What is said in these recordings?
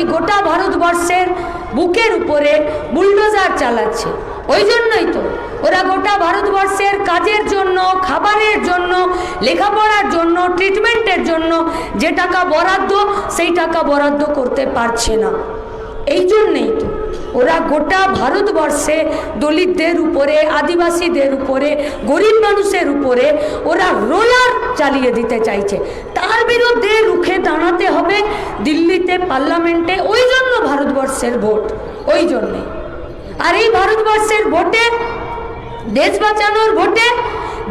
এই গোটা ভারতবর্ষের বুকের উপরে বুলডোজার চালাচ্ছে। ওই জন্যই তো ওরা গোটা ভারতবর্ষের কাজের জন্য, খাবারের জন্য, লেখাপড়ার জন্য ট্রিটমেন্টের জন্য যে টাকা বরাদ্দ, সেই টাকা বরাদ্দ করতে পারছে না। এই জন্যেই তো ওরা গোটা ভারতবর্ষে দলিতদের উপরে, আদিবাসীদের উপরে, গরিব মানুষের উপরে ওরা রোলার চালিয়ে দিতে চাইছে। তার বিরুদ্ধে রুখে দাঁড়াতে হবে দিল্লিতে পার্লামেন্টে, ওই জন্য ভারতবর্ষের ভোট, ওই জন্যে। আর এই ভারতবর্ষের ভোটে, দেশ বাঁচানোর ভোটে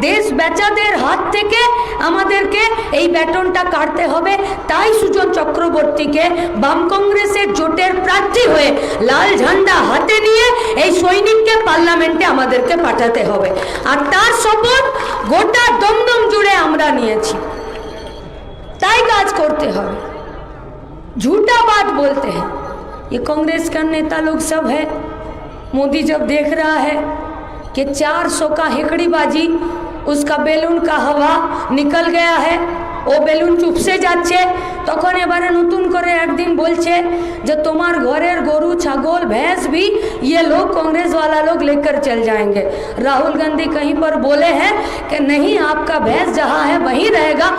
দেশ বেচাদের হাত থেকে আমাদেরকে এই ব্যাটনটা কাটতে হবে তাই সুজন চক্রবর্তীকে বাম কংগ্রেসের জোটের প্রার্থী হয়ে লাল ঝান্ডা হাতে নিয়ে এই সৈনিককে পার্লামেন্টে আমাদেরকে পাঠাতে হবে আর তার শপথ গোটা দমদম জুড়ে আমরা নিয়েছি তাই কাজ করতে হবে झूठा बात बोलते हैं ये कांग्रेस का नेता लोग सब है मोदी जब देख रहा है कि 400 का हेकड़ीबाजी उसका বেলুন का हवा निकल गया है ও বেলুন চুপসে যাচ্ছে তখন এবারে নতুন করে একদিন বলছে যে তোমার ঘরের গরু ছাগল भैंस भी ये लोग कांग्रेस वाला लोग लेकर चल जाएंगे राहुल गांधी कहीं पर बोले हैं कि नहीं आपका भैंस जहाँ है वहीं रहेगा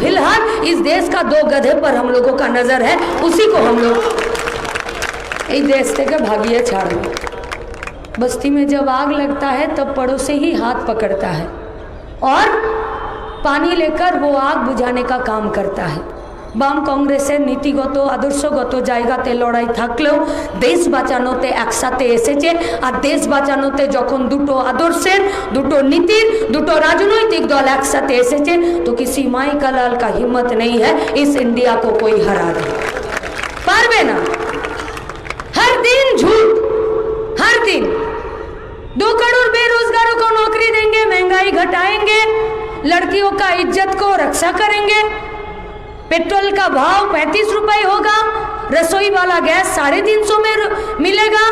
फिलहाल इस देश का दो गधे पर हम लोगों का नज़र है उसी को हम लोग এই देश থেকে भागिए छाड़ दो बस्ती में जब आग लगता है तब पड़ोसी ही हाथ पकड़ता है और पानी लेकर वो आग बुझाने का काम करता है। बाम कांग्रेस नीतिगत तो, आदर्शगत तो जगह ते लड़ाई थकले, देश बचानो बाचानोते एकसाथे एस देश बाचानोते जख दुटो आदर्श दुटो नीति दुटो राजनैतिक दल एकसाथे एस तो किसी माई का का हिम्मत नहीं है, इस इंडिया को कोई हरा दे। पार्बे ना? हर दिन झूठ, हर दिन। दो करोड़ बेरोजगारों को नौकरी देंगे महंगाई घटाएंगे लड़कियों का इज्जत को रक्षा करेंगे पेट्रोल का भाव पैंतीस रुपए होगा रसोई वाला गैस साढ़े तीन सौ में मिलेगा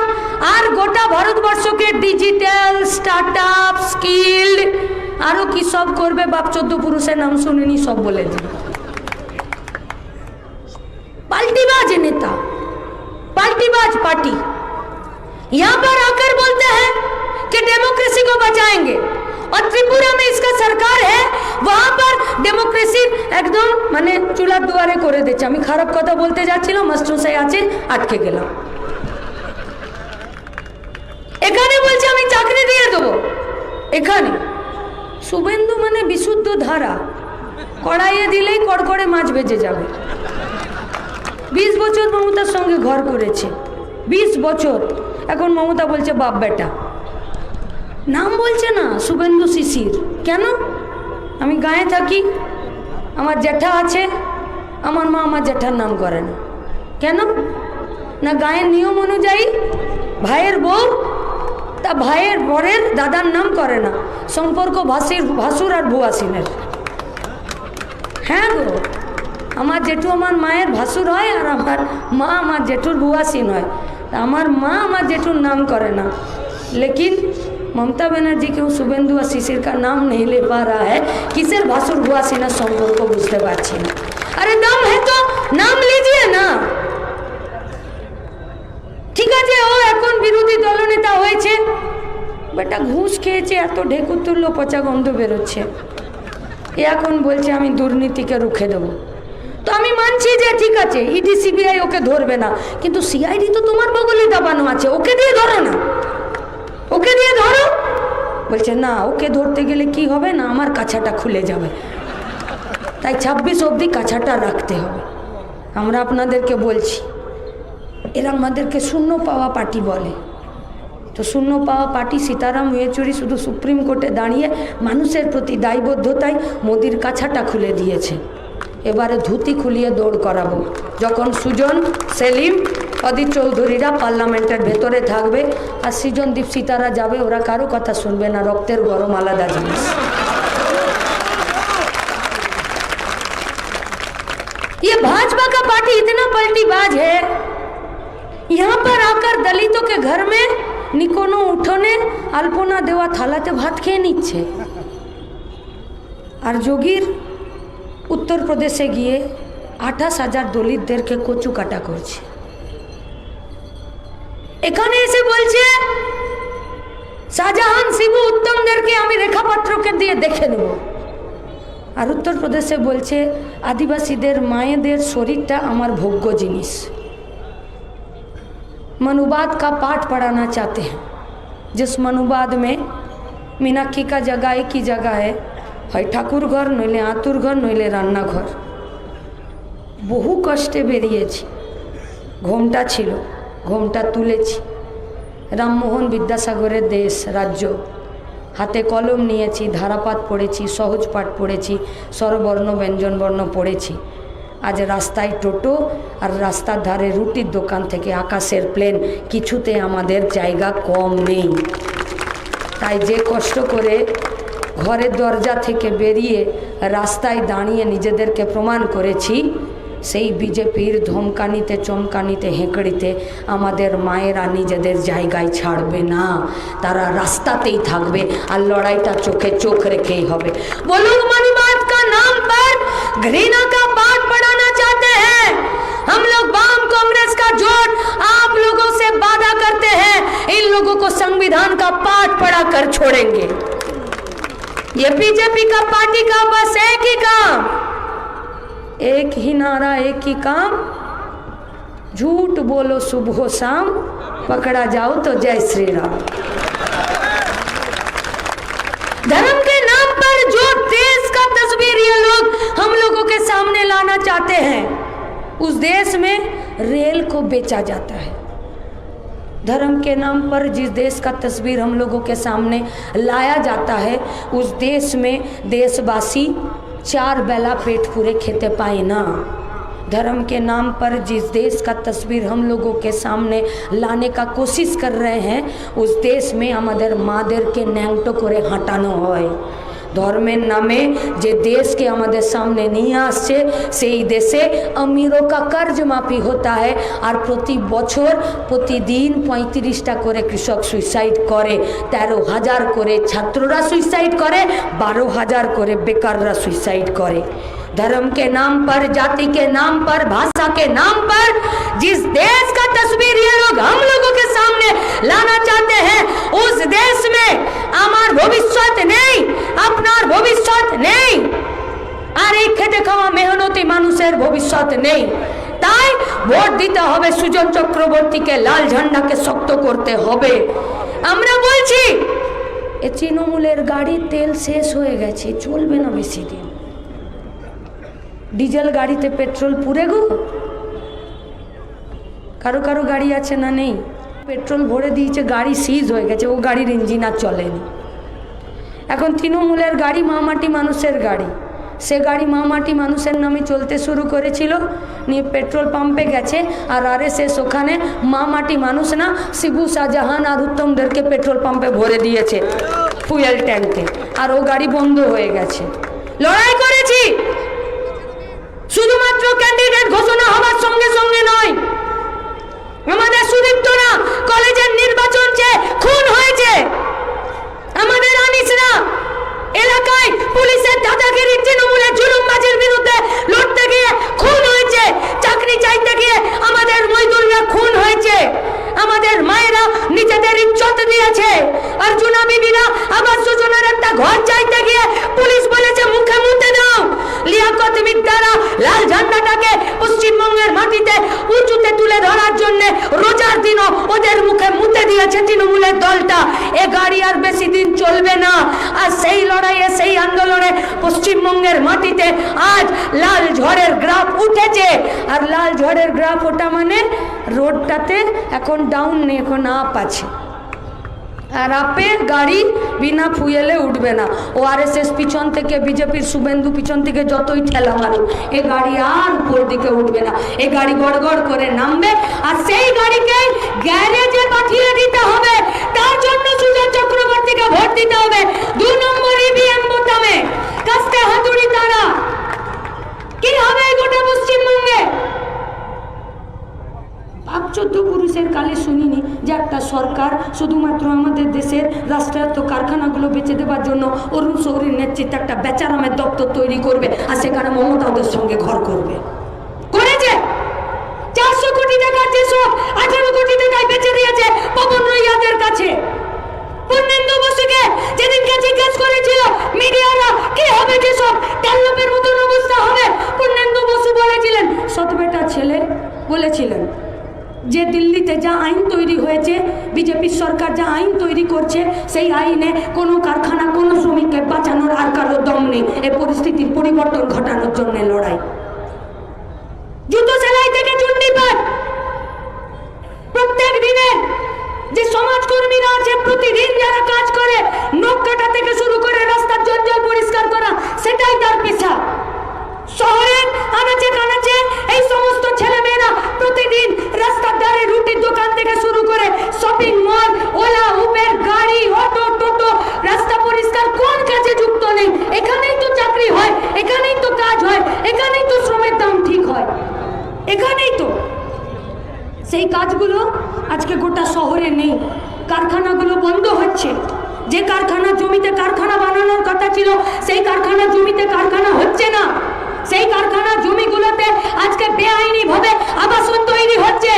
আর গোটা ভারতবর্ষকে ডিজিটাল স্টার্ট আপ স্কিল্ড আরও কি সব করবে বাপ চোদ্দ পুরুষের নাম শুনিনি সব বলে দিন पाल्टीबाज नेता पाल्टीबाज पार्टी यहाँ पर आकर बोलते हैं कि डेमोक्रेसी को बचाएंगे और त्रिपुरा में इसका सरकार है वहां पर ডেমোক্রেসি একদম মানে চুলার দুয়ারে করে দিচ্ছে আমি খারাপ কথা বলতে যাচ্ছিলাম মাস্টারসাই আছে আটকে গেলাম এখানে বলছে আমি চাকরি দিয়ে দেবো এখানে শুভেন্দু মানে বিশুদ্ধ ধারা কড়াইয়ে দিলেই কড়কড়ে মাছ বেজে যাবে বিশ বছর মমতার সঙ্গে ঘর করেছে বিশ বছর এখন মমতা বলছে বাপ বেটা নাম বলছে না, শুভেন্দু শিশির। কেন? আমি গায়ে থাকি, আমার জ্যাঠা আছে, আমার মা আমার জ্যাঠার নাম করে না। কেন? না গায়ের নিয়ম অনুযায়ী ভাইয়ের বউ, তা ভাইয়ের বরের দাদার নাম করে না। সম্পর্ক ভাসির, ভাসুর আর ভুয়াসিনের হ্যাঁ গো, আমার জেঠু আমার মায়ের ভাসুর হয় আর আমার মা আমার জেঠুর ভুয়াসিন হয়। আমার মা আমার জেঠুর নাম করে না। লেকিন ममता बनर्जी क्यों शुभेंदु और शिशिर का नाम नहीं ले पा रहा है किसेर भासुर भुआसिना সম্পর্ক বুঝতে পারছি না আরে নাম है तो नाम लीजिए ना ঠিক আছে ও এখন বিরোধী দলনেতা হয়েছে বেটা ঘুষ খেয়েছে এত ঢেকুর তুললো পচা গন্ধ বেরোচ্ছে এ এখন বলছে আমি দুর্নীতিকে রুখে দেবো তো আমি মানছি যে ঠিক আছে ইডি সিবিআই ওকে ধরবে না কিন্তু সিআইডি তো তোমার বগলে দাবানো আছে ওকে দিয়ে ধরো না ওকে দিয়ে ধরো। বলছে, না, ওকে ধরতে গেলে কি হবে না, আমার কাছাটা খুলে যাবে। তাই ছাব্বিশ অবধি কাছাটা রাখতে হবে। আমরা আপনাদেরকে বলছি, এরা আমাদেরকে শূন্য পাওয়া পার্টি বলে। তো শূন্য পাওয়া পার্টি সীতারাম ইয়েচুরি শুধু সুপ্রিম কোর্টে দাঁড়িয়ে মানুষের প্রতি দায়বদ্ধতায় মোদির কাছাটা খুলে দিয়েছে। এবারে ধুতি খুলিয়ে দৌড় করাবো। যখন সুজন, সেলিম অদিত চৌধুরীরা পার্লামেন্টের ভেতরে থাকবে আর সৃজন দীপসিতারা যাবে ওরা কারো কথা শুনবে না রক্তের গরম আলাদা জিনিস ये भाजपा का पार्टी इतना पलटीबाज है यहाँ पर आकर दलितों के घर में নিকোনো উঠোনে আলপনা দেওয়া থালাতে ভাত খেয়ে নিচ্ছে আর যোগীর উত্তরপ্রদেশে গিয়ে আঠাশ হাজার দলিতদেরকে কচু কাটা করছে এখানে এসে বলছে শাহজাহান শিবু উত্তমদেরকে আমি রেখাপাত্রকে দিয়ে দেখে নেব আর উত্তরপ্রদেশে বলছে আদিবাসীদের মায়েদের শরীরটা আমার ভোগ্য জিনিস मनुवाद का पाठ पढ़ाना चाहते हैं जिस मनुवाद में मीनाक्षी का जगह एक ही जगह है হয় ঠাকুর ঘর নইলে আতুর ঘর নইলে রান্নাঘর বহু কষ্টে বেরিয়েছি ঘোমটা ছিল ঘোমটা তুলেছি। রামমোহন বিদ্যাসাগরের দেশ, রাজ্য। হাতে কলম নিয়েছি, ধারাপাত পড়েছি, সহজ পাঠ পড়েছি, স্বরবর্ণ, ব্যঞ্জনবর্ণ পড়েছি। আজ রাস্তায় টোটো আর রাস্তার ধারে রুটির দোকান থেকে আকাশের প্লেন, কিছুতে আমাদের জায়গা কম নেই। তাই যে কষ্ট করে ঘরের দরজা থেকে বেরিয়ে রাস্তায় দাঁড়িয়ে নিজেদেরকে প্রমাণ করেছি সেই বিজেপির ধমকানিতে চমকানিতে হেঁকড়িতে আমাদের মায়েরা নিজেদের জায়গায় ছাড়বে না তারা রাস্তাতেই থাকবে আর লড়াইটা চোখে চোখ রেখেই হবে বলুন মনিবাদ का नाम पर घृणा का पाठ पढ़ाना चाहते हैं हम लोग वाम कांग्रेस का जोड़ आप लोगों से वादा करते हैं इन लोगों को संविधान का पाठ पढ़ा कर छोड़ेंगे ये बीजेपी का पार्टी का बस एक ही काम एक ही नारा, एक ही काम। झूठ बोलो सुबह शाम, पकड़ा जाओ तो जय श्री राम। धर्म के नाम पर जो देश का तस्वीर ये लोग हम लोगों के सामने लाना चाहते हैं, उस देश में रेल को बेचा जाता है। धर्म के नाम पर जिस देश का तस्वीर हम लोगों के सामने लाया जाता है, उस देश में देशवासी चार बेला पेट पूरे खेते पाए ना। धर्म के नाम पर जिस देश का तस्वीर हम लोगों के सामने लाने का कोशिश कर रहे हैं, उस देश में हमारे मादर के न्यांगटो को हटाना हो ধর্মের নামে যে দেশকে আমাদের সামনে নিয়ে আসছে, সেই দেশে আমিরও কা মাফি হতা হয় আর প্রতি বছর প্রতিদিন পঁয়ত্রিশটা করে কৃষক সুইসাইড করে, তেরো হাজার করে ছাত্ররা সুইসাইড করে, বারো হাজার করে বেকাররা সুইসাইড করে। धर्म के नाम पर जाति के नाम पर भाषा के नाम पर जिस देश का तस्वीर ये लोग हम लोगों के सामने लाना चाहते हैं उस देश में আমার ভবিষ্যৎ নেই আপনার ভবিষ্যৎ নেই আর এই খেটে খাওয়া মেহনতি মানুষের ভবিষ্যৎ নেই তাই ভোট দিতে হবে সুজন চক্রবর্তীকে লাল ঝান্ডাকে শক্ত করতে হবে আমরা বলছি এ তৃণমূলের গাড়ির তেল শেষ হয়ে গেছে চলবে না বেশি দিন ডিজেল গাড়িতে পেট্রোল পুরে গো। কারও কারও গাড়ি আছে না নেই। পেট্রোল ভরে দিয়েছে, গাড়ি সিজ হয়ে গেছে, ও গাড়ির ইঞ্জিন আর চলেনি এখন তৃণমূলের গাড়ি মামাটি মানুষের গাড়ি। সে গাড়ি মামাটি মানুষের নামে চলতে শুরু করেছিল, নিয়ে পেট্রোল পাম্পে গেছে, আর আর এস ওখানে মামাটি মানুষ না, শিবু শাহজাহান আর উত্তমদেরকে পেট্রোল পাম্পে ভরে দিয়েছে, ফুয়েল ট্যাঙ্কে আর ও গাড়ি বন্ধ হয়ে গেছে। লড়াই করেছি শুধুমাত্র ক্যান্ডিডেট ঘোষণা হবার সঙ্গে সঙ্গে নয়। আমাদের সুদীপ্তরা কলেজের নির্বাচন চেয়ে খুন হয়েছে, আমাদের আনিসরা এলাকায় পুলিশের দাদাগিরি তৃণমূলের জুলুমবাজির বিরুদ্ধে লড়তে গিয়ে খুন হয়েছে, চাকরি চাইতে গিয়ে আমাদের মজদুররা খুন হয়েছে। আমাদের মায়েরা নিজেদের ইজ্জত দিয়েছে। অর্জুনা বিবিরা আবার সুজনের একটা ঘর চাইতে গিয়ে পুলিশ বলেছে মুখে মুতে দাও লিয়াকত বিদ্যারা লাল ঝান্ডাটাকে পশ্চিমবঙ্গের মাটিতে উঁচুতে তুলে ধরার জন্য রোজার দিনও ওদের মুখে মুতে দিয়েছে তৃণমূলের দলটা। এ গাড়ি আর বেশি দিন চলবে না। আর সেই লড়াইয়ে, সেই আন্দোলনে পশ্চিমবঙ্গের মাটিতে আজ লাল ঝড়ের গ্রাফ উঠেছে। আর লাল ঝড়ের গ্রাফ ওটা মানে রোডটাতে এখন ডাউন নেই এখন আপ আছে। আর আপের গাড়ি বিনা ফুয়েলে উঠবে না। ও আর এস এস পিছন থেকে বিজেপির শুভেন্দু পিছন থেকে যতই ঠেলা মারুক, এ গাড়ি আর উপর দিকে উঠবে না। এ গাড়ি গড়গড় করে নামবে আর সেই গাড়িকে গ্যারেজে পাঠিয়ে দিতে হবে। তার জন্য সুজন চক্রবর্তীকে ভোট দিতে হবে দু নম্বর ইভিএম বোতামে কাস্তে হাতুড়ি তারা কি হবে এই গোটা পশ্চিমবঙ্গে পাপ চোদ্দ পুরুষের কালে শুনিনি যে একটা সরকার শুধুমাত্র আমাদের দেশের রাষ্ট্রায়ত্ত কারখানাগুলো বেঁচে দেবার জন্য অরুণ শৌরীর নেতৃত্বে একটা বেচারামের দপ্তর তৈরি করবে আর সেখানে মমতা ওদের সঙ্গে ঘর করবে করেছে চারশো কোটি টাকা যেসব আঠারো কোটি টাকায় বেঁচে দিয়েছে দেখলেন যে দিল্লিতে যা আইন তৈরি হয়েছে বিজেপির সরকার যা আইন তৈরি করছে সেই আইনে কোনো কারখানা, কোনো শ্রমিককে বাঁচানোর আর কারও দম নেই। এ পরিস্থিতির পরিবর্তন ঘটানোর জন্য লড়াই। জুতো সেলাই থেকে চুন্ডি পাট প্রত্যেক দিনের যে সমাজকর্মীরা আছে, প্রতিদিন যারা কাজ করে, নখ কাটা থেকে শুরু করে রাস্তার জঞ্জাল পরিষ্কার করা, সেটাই তার পেশা। শহরের আনাচে কানাচে এই সমস্ত ছেলেমেয়েরা প্রতিদিন রাস্তার ধারে রুটির দোকান থেকে শুরু করে শপিং মল ওলা উবের গাড়ি, অটো, টোটো, রাস্তা পরিষ্কার, কোন কাজে যুক্ত নেই? এখানেই তো চাকরি হয়, এখানেই তো কাজ হয়, এখানেই তো শ্রমের দাম ঠিক হয়, এখানেই তো। সেই কাজগুলো আজকে গোটা শহরে নেই, কারখানাগুলো বন্ধ হচ্ছে। যে কারখানা জমিতে কারখানা বানানোর কথা ছিল, সেই কারখানা জমিতে কারখানা হচ্ছে না। সেই কারখানা জমিগুলোতে আজকে বেআইনি ভাবে আবাসন তৈরি হচ্ছে।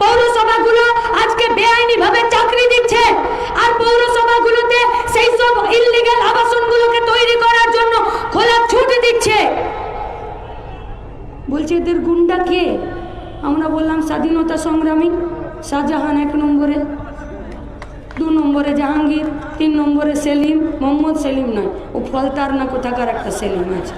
পৌরসভাগুলো আজকে বেআইনি ভাবে চাকরি দিচ্ছে। আর পৌরসভাগুলোতে সেই সব ইললিগাল আবাসনগুলোকে তৈরি করার জন্য খোলা ছুট দিচ্ছে। বলছে, এদের গুন্ডা কে? আমরা বললাম, স্বাধীনতা সংগ্রামী শাহজাহান এক নম্বরে, দু নম্বরে জাহাঙ্গীর, তিন নম্বরে সেলিম, মোহাম্মদ সেলিম নয়। ও ফলতার না কোথাকার একটা সেলিম আছে।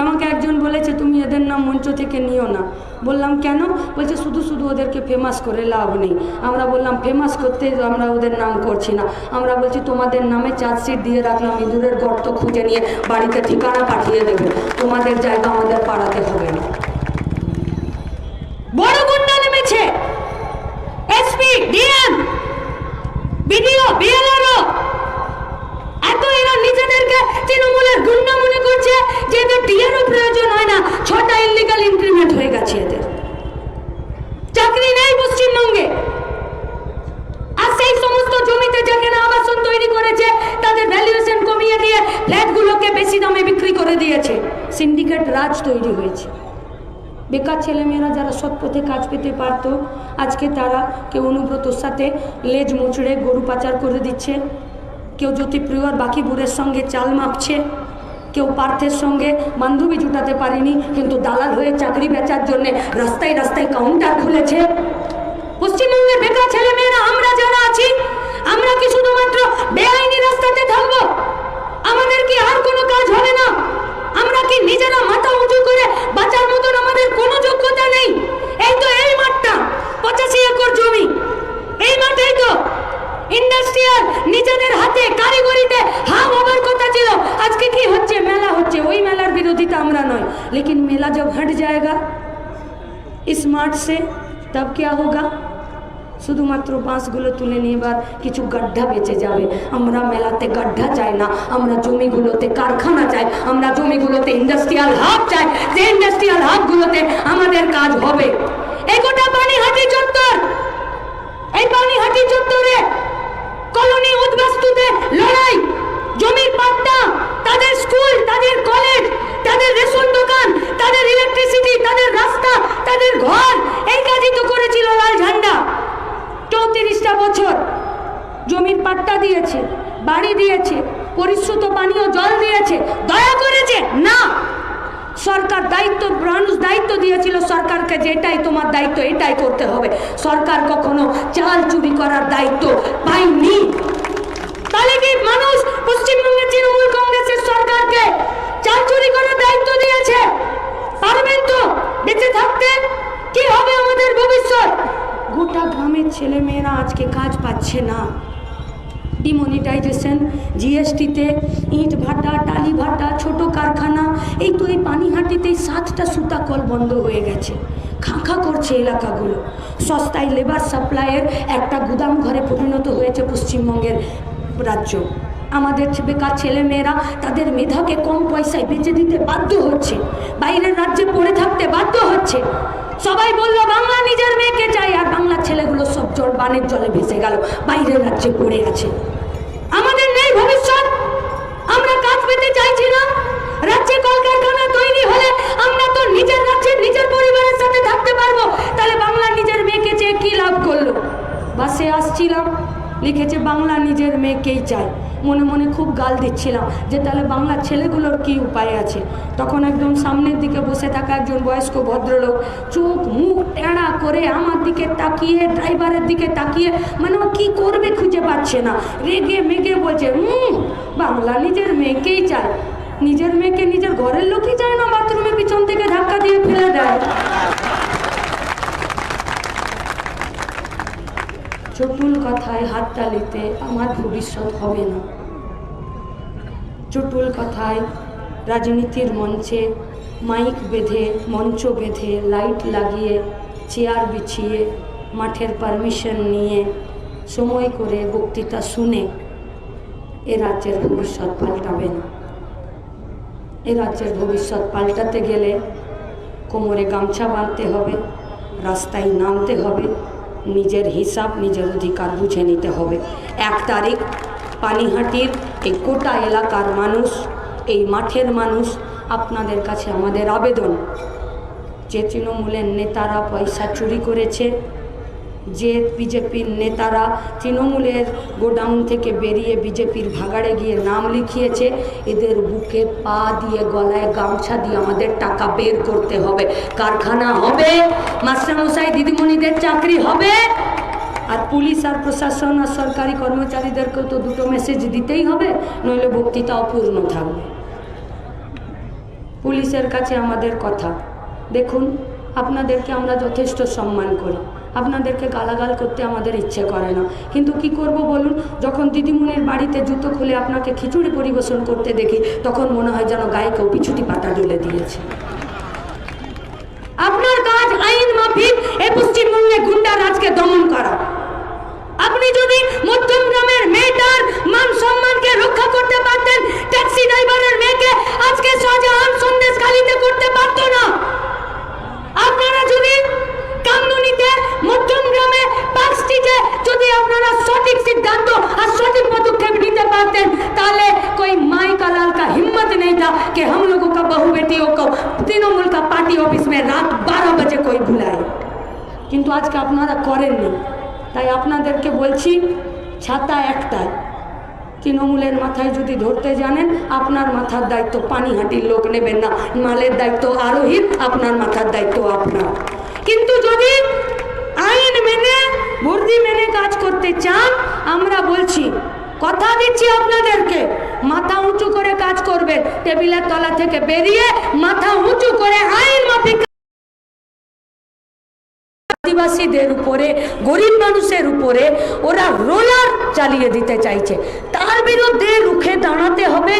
আমাকে একজন বলেছে, তুমি এদের নাম মঞ্চ থেকে নিও না। বললাম, কেন? বলছে, শুধু শুধু ওদেরকে ফেমাস করে লাভ নেই। আমরা বললাম ফেমাস করতে আমরা ওদের নাম করছি না। আমরা বলছি, তোমাদের নামে চার্জশিট দিয়ে রাখলাম, ইঁদুরের গর্ত খুঁজে নিয়ে বাড়িতে ঠিকানা পাঠিয়ে দেবে। তোমাদের জায়গা আমাদের পাড়াতে হবে। না বড় গুন্ডা বিডিও এত এরা নিজেদেরকে তৃণমূলের গুন্ডা মনে যে এদের ডিএরও প্রয়োজন হয় না। ছটা ইলিগাল ইনক্রিমেন্ট হয়ে গেছে এদের। চাকরি নেই পশ্চিমবঙ্গে। আর সেই সমস্ত জমিতে যেখানে আবাসন তৈরি করেছে, তাদের ভ্যালুয়েশন কমিয়ে দিয়ে ফ্ল্যাটগুলোকে বেশি দামে বিক্রি করে দিয়েছে। সিন্ডিকেট রাজ তৈরি হয়েছে। বেকার ছেলেমেয়েরা যারা সৎ পথে কাজ পেতে পারতো, আজকে তারা কেউ অনুব্রতর সাথে লেজ মুচড়ে গরু পাচার করে দিচ্ছে, কেউ জ্যোতিপ্রিয় আর বাকি বুড়ের সঙ্গে চাল মাপছে। কেউ পার্থের সঙ্গে বান্ধবী জুটাতে পারেনি, কিন্তু দালাল হয়ে চাকরি বেচার জন্য রাস্তায় রাস্তায় কাউন্টার খুলেছে। পশ্চিমবঙ্গের বেকার ছেলেমেয়েরা, আমরা যারা আছি, আমরা কি শুধুমাত্র বেআইনি রাস্তাতে থাকব আমাদের কি আর কোনো কাজ হবে না? আমরা কি নিজেরা মাথা উঁচু করে বাঁচার মতন আমাদের কোনো যোগ্যতা নেই? এই তো এই মাঠটা, পঁচাশি একর জমি। এই মাঠেই তো ইন্ডাস্ট্রিয়াল নিজেদের হাতে, কারিগরিতে, হাম হবার কথা ছিল। আজকে কি হচ্ছে? মেলা হচ্ছে। ওই মেলার বিরোধিতা আমরা নয়। লেকিন মেলা জব হট যায়গা। স্মার্ট সে, তব ক্যা হোগা? শুধুমাত্র বাঁশগুলো তুলে নেবার কিছু গাড্ডা বেঁচে যাবে। আমরা মেলাতে গাড্ডা চাই না। আমরা জমিগুলোতে কারখানা চাই। আমরা জমিগুলোতে ইন্ডাস্ট্রিয়াল হাব চাই। যে ইন্ডাস্ট্রিয়াল হাবগুলোতে আমাদের কাজ হবে এগোটা পানি উদ্বাস্তুদের লড়াই, জমির পাট্টা, তাদের স্কুল, তাদের কলেজ, তাদের রেশন দোকান, তাদের ইলেকট্রিসিটি তাদের রাস্তা, তাদের ঘর, এই কাজই তো করেছিল লাল ঝান্ডা। চৌত্রিশটা বছর জমির পাট্টা দিয়েছে, বাড়ি দিয়েছে, পরিশ্রুত পানীয় জল দিয়েছে, দয়া করেছে? না। সরকার দায়িত্ব, মানুষ দায়িত্ব দিয়েছিল সরকারকে যে এটাই তোমার দায়িত্ব, এটাই করতে হবে। সরকার কখনো চাল চুরি করার দায়িত্ব পায়নি। মানুষ পশ্চিমবঙ্গের সরকারকে চাল চুরি দায়িত্ব দিয়েছে। থাকতে? কি হবে আমাদের ভবিষ্যৎ? গোটা গ্রামের ছেলে আজকে কাজ পাচ্ছে না। ডিমনিটাইজেশন জিএসটিতে ইট ভাটা, টালি কারখানা, এই তো এই পানিহাটিতেই সাতটা সুতা কল বন্ধ হয়ে গেছে। খাঁখা করছে এলাকাগুলো। সস্তায় লেবার সাপ্লাইয়ের একটা গুদাম ঘরে পরিণত হয়েছে পশ্চিমবঙ্গের রাজ্য। আমাদের বেকার ছেলেমেয়েরা তাদের মেধাকে কম পয়সায় বেচে দিতে বাধ্য হচ্ছে। বাইরের রাজ্যে পড়ে থাকতে বাধ্য হচ্ছে। সবাই বলল, বাংলা নিজের মেয়েকে চাই। আর বাংলার ছেলেগুলো সব জল বানের জলে ভেসে গেল, বাইরের রাজ্যে পড়ে আছে। আমাদের নেই ভবিষ্যৎ। আমরা কাজ পেতে চাইছি না। রাজ্যে কলকারখানা তৈরি হলে আমরা তো নিজের রাজ্যে নিজের পরিবারের সাথে থাকতে পারব। তাহলে বাংলা নিজের মেয়েকে চেয়ে কি লাভ করল? বাসে আসছিলাম। লিখেছে, বাংলা নিজের মেয়েকেই চাই। মনে মনে খুব গাল দিচ্ছিলাম যে, তাহলে বাংলার ছেলেগুলোর কি উপায় আছে? তখন একদম সামনের দিকে বসে থাকা একজন বয়স্ক ভদ্রলোক চোখ মুখ টেড়া করে আমার দিকে তাকিয়ে, ড্রাইভারের দিকে তাকিয়ে মানে ও কী করবে খুঁজে পাচ্ছে না। রেগে মেগে বলছে, হুম, বাংলা নিজের মেয়েকেই চায় নিজের মেয়েকে নিজের ঘরের লোকই চায় না বাথরুমে পিছন থেকে ধাক্কা দিয়ে ফেলে দেয়। চটুল কথায় হাততালিতে আমার ভবিষ্যৎ হবে না। চটুল কথায় রাজনীতির মঞ্চে মাইক বেঁধে, মঞ্চ বেঁধে লাইট লাগিয়ে, চেয়ার বিছিয়ে, মাঠের পারমিশন নিয়ে সময় করে বক্তৃতা শুনে এ রাজ্যের ভবিষ্যৎ পাল্টাবে না। এ রাজ্যের ভবিষ্যৎ পাল্টাতে গেলে কোমরে গামছা বাঁধতে হবে, রাস্তায় নামতে হবে নিজের হিসাব, নিজের অধিকার বুঝে নিতে হবে। এক তারিখ পানিহাটির এই গোটা এলাকার মানুষ, এই মাঠের মানুষ, আপনাদের কাছে আমাদের আবেদন। যে তৃণমূলের নেতারা পয়সা চুরি করেছে যে বিজেপির নেতারা তৃণমূলের গোডাউন থেকে বেরিয়ে বিজেপির ভাগাড়ে গিয়ে নাম লিখিয়েছে, এদের বুকে পা দিয়ে, গলায় গামছা দিয়ে আমাদের টাকা বের করতে হবে। কারখানা হবে মাস্টারমশাই দিদিমণিদের চাকরি হবে। আর পুলিশ আর প্রশাসন আর সরকারি কর্মচারীদেরকেও তো দুটো মেসেজ দিতেই হবে, নইলে বক্তৃতা অপূর্ণ থাকবে। পুলিশের কাছে আমাদের কথা। দেখুন, আপনাদেরকে আমরা যথেষ্ট সম্মান করি। আপনাদেরকে গালাগাল করতে আমাদের ইচ্ছে করে না। কিন্তু কি করব বলুন? যখন দিদিমণির বাড়িতে জুতো খুলে আপনাকে খিচুড়ি পরিবেশন করতে দেখি, তখন মনে হয় যেন গায়ে কেউ পিছুটি পাতা তুলে দিয়েছে। মাথার দায়িত্ব পানিহাটির লোক নেবেন না। মালের দায়িত্ব আরোহীর, আপনার মাথার দায়িত্ব আপনার। কিন্তু যদি আইন মেনে বর্দি মেনে কাজ করতে চান, আমরা বলছি, কথা দিচ্ছি আপনাদেরকে, মাথা উঁচু করে কাজ করবে টেবিলের তলা থেকে বেরিয়ে মাথা উঁচু করে আইন মাফিক আদিবাসীদের উপরে, গরিব মানুষের উপরে ওরা রোলার চালিয়ে দিতে চাইছে। তার বিরুদ্ধে রুখে দাঁড়াতে হবে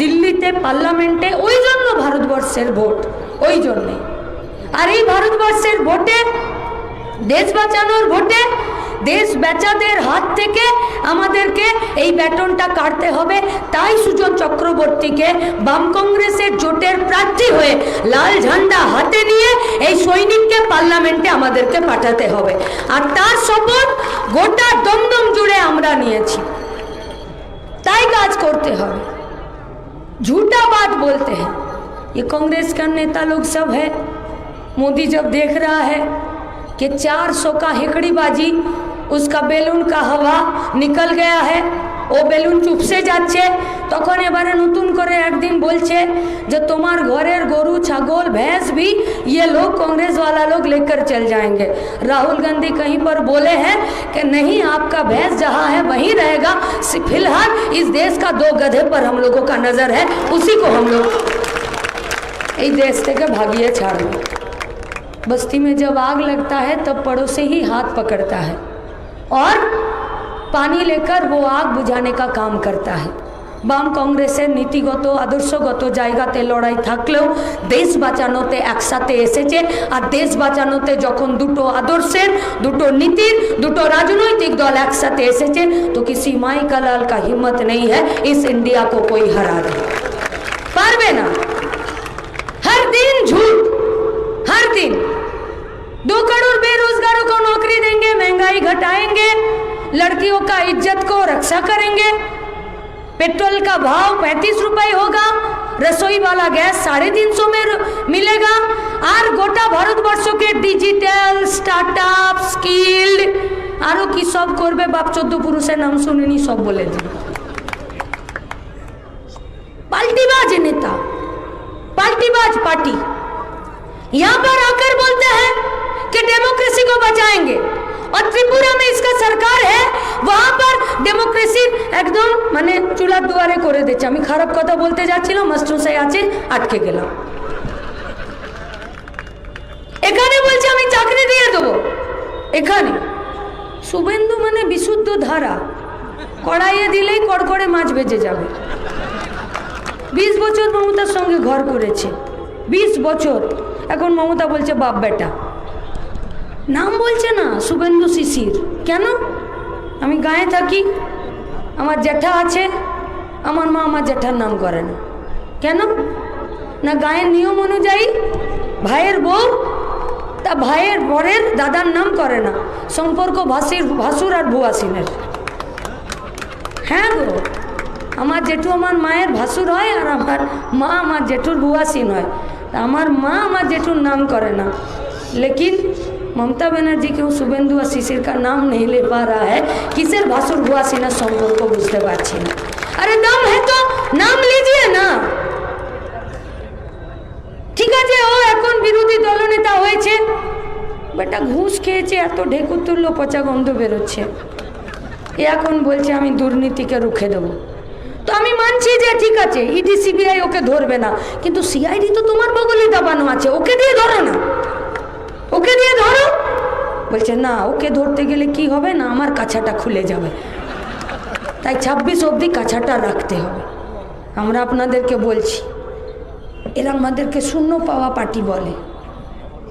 দিল্লিতে পার্লামেন্টে, ওই জন্য ভারতবর্ষের ভোট, ওই জন্যে। আর এই ভারতবর্ষের ভোটে, দেশ বাঁচানোর ভোটে দেশ বেচাদের হাত থেকে আমাদেরকে এই ব্যাটনটা কাটতে হবে তাই সুজন চক্রবর্তীকে বাম কংগ্রেসের জোটের প্রার্থী হয়ে লাল ঝান্ডা হাতে নিয়ে এই সৈনিককে পার্লামেন্টে আমাদেরকে পাঠাতে হবে আর তার শপথ গোটা দমদম জুড়ে আমরা নিয়েছি তাই কাজ করতে হবে झूठा बात बोलते हैं ये कांग्रेस का नेता लोग सब है मोदी जब देख रहा है कि 400 का हेकड़ी बाजी उसका বেলুন का हवा निकल गया है ও বেলুন চুপসে যাচ্ছে তখন এবারে নতুন করে একদিন বলছে যে তোমার ঘরের গরু ছাগল भैंस भी ये लोग कांग्रेस वाला लोग लेकर चल जाएंगे राहुल गांधी कहीं पर बोले हैं कि नहीं आपका भैंस जहाँ है वहीं रहेगा फिलहाल इस देश का दो गधे पर हम लोगों का नज़र है उसी को हम लोग এই देश থেকে भागिए ছাড়বে बस्ती में जब आग लगता है तब पड़ोसी ही हाथ पकड़ता है और पानी लेकर वो आग बुझाने का काम करता है। बाम कांग्रेस नीतिगत तो, आदर्शगत तो ते लड़ाई थकले, देश बाचानोते एकसाथे एसे और देश बाचानोते जो दुटो आदर्शर, दुटो नीति दुटो राजनैतिक दल एक एकसाथे चे तो किसी माई का लाल का हिम्मत नहीं है, इस इंडिया को कोई हरा दे। पारे ना। महंगाई घटाएंगे लड़कियों का इज्जत को रक्षा करेंगे पेट्रोल का भाव पैंतीस रुपए होगा रसोई वाला गैस साढ़े तीन सौ में मिलेगा আর গোটা ভারতবর্ষকে ডিজিটাল স্টার্ট আপ স্কিল্ড আরও কি সব করবে বাপ চোদ্দ পুরুষের নাম শুনিনি সব বলে দিন पाल्टीबाज नेता पाल्टीबाज पार्टी यहाँ पर आकर बोलते हैं कि डेमोक्रेसी को बचाएंगे और त्रिपुरा में इसका सरकार है वहां पर ডেমোক্রেসি একদম মানে চুলার দুয়ারে করে দিচ্ছে আমি খারাপ কথা বলতে যাচ্ছিলাম মাস্টারমশাই আছে আটকে গেলাম এখানে বলছে আমি চাকরি দিয়ে দেবো এখানে শুভেন্দু মানে বিশুদ্ধ ধারা কড়াইয়ে দিলেই কড়কড়ে মাছ বেজে যাবে বিশ বছর মমতার সঙ্গে ঘর করেছে বিশ বছর এখন মমতা বলছে বাপ বেটা নাম বলছে না, শুভেন্দু শিশির। কেন? আমি গায়ে থাকি, আমার জ্যাঠা আছে, আমার মা আমার জ্যাঠার নাম করে না। কেন? না গায়ের নিয়ম অনুযায়ী ভাইয়ের বউ, তা ভাইয়ের বরের দাদার নাম করে না। সম্পর্ক ভাসির, ভাসুর আর ভুয়াসিনের। হ্যাঁ গো, আমার জেঠু আমার মায়ের ভাসুর হয় আর আমার মা আমার জেঠুর ভুয়াসিন হয়। আমার মা আমার জেঠুর নাম করে না। লেকিন ममता बनर्जी क्यों शुभेंदु और शिशिर का नाम नहीं ले पा रहा है किसेर भासुर ভুয়াসিনের সম্পর্ক বুঝতে পারছি না আরে নাম है तो নাম लीजिए না ঠিক আছে ও এখন বিরোধী দলনেতা হয়েছে বেটা ঘুষ খেয়েছে এত ঢেকুর তুললো পচা গন্ধ বেরোচ্ছে এ এখন বলছে আমি দুর্নীতিকে রুখে দেবো তো আমি মানছি যে ঠিক আছে ইডি সিবিআই ওকে ধরবে না কিন্তু সিআইডি তো তোমার বগলে দাবানো আছে ওকে দিয়ে ধরো না ওকে দিয়ে ধরো। বলছে, না, ওকে ধরতে গেলে কি হবে? না, আমার কাছাটা খুলে যাবে। তাই ছাব্বিশ অবধি কাছাটা রাখতে হবে। আমরা আপনাদেরকে বলছি, এরা আমাদেরকে শূন্য পাওয়া পার্টি বলে।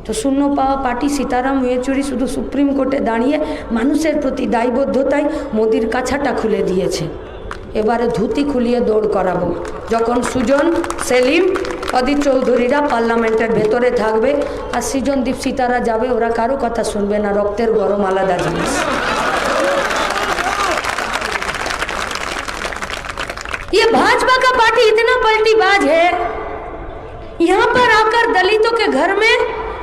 তো শূন্য পাওয়া পার্টি সীতারাম ইয়েচুরি শুধু সুপ্রিম কোর্টে দাঁড়িয়ে মানুষের প্রতি দায়বদ্ধতায় মোদির কাছাটা খুলে দিয়েছে। এবারে ধুতি খুলিয়ে দৌড় করাবো। যখন সুজন, সেলিম অদিত চৌধুরীরা পার্লামেন্টের ভেতরে থাকবে আর সৃজনদীপ সীতারা যাবে ওরা কারো কথা শুনবে না রক্তের গরম আলাদা জিনিস ये भाजपा का पार्टी इतना पलटीबाज है यहाँ पर आकर दलितों के घर में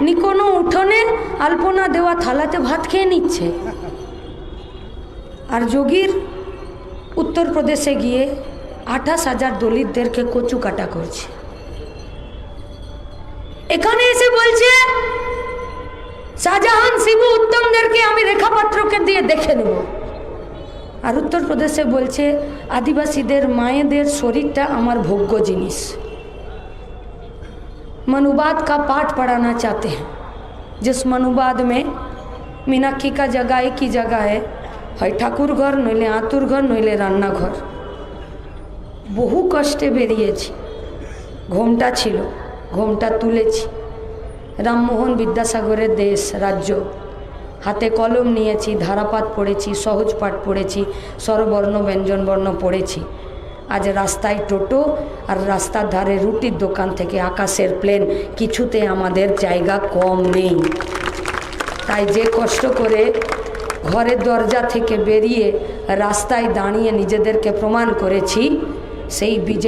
নিকোনো উঠোনে আলপনা দেওয়া থালাতে ভাত খেয়ে নিচ্ছে আর যোগীর উত্তরপ্রদেশে গিয়ে আঠাশ হাজার দলিতদেরকে কচু কাটা করছে এখানে এসে বলছে শাহজাহান শিবু উত্তমদেরকে আমি রেখাপাত্রকে দিয়ে দেখে নেব আর উত্তরপ্রদেশে বলছে আদিবাসীদের মায়েদের শরীরটা আমার ভোগ্য জিনিস मनुवाद का पाठ पढ़ाना चाहते हैं जिस मनुवाद में मीनाक्षी का जगह एक ही जगह है হয় ঠাকুর ঘর নইলে আতুর ঘর নইলে রান্নাঘর বহু কষ্টে বেরিয়েছি ঘোমটা ছিল ঘোমটা তুলেছি। রামমোহন বিদ্যাসাগরের দেশ, রাজ্য। হাতে কলম নিয়েছি, ধারাপাত পড়েছি, সহজ পাঠ পড়েছি, স্বরবর্ণ, ব্যঞ্জনবর্ণ পড়েছি। আজ রাস্তায় টোটো আর রাস্তার ধারে রুটির দোকান থেকে আকাশের প্লেন, কিছুতে আমাদের জায়গা কম নেই। তাই যে কষ্ট করে ঘরের দরজা থেকে বেরিয়ে রাস্তায় দাঁড়িয়ে নিজেদেরকে প্রমাণ করেছি, সেই বিজয়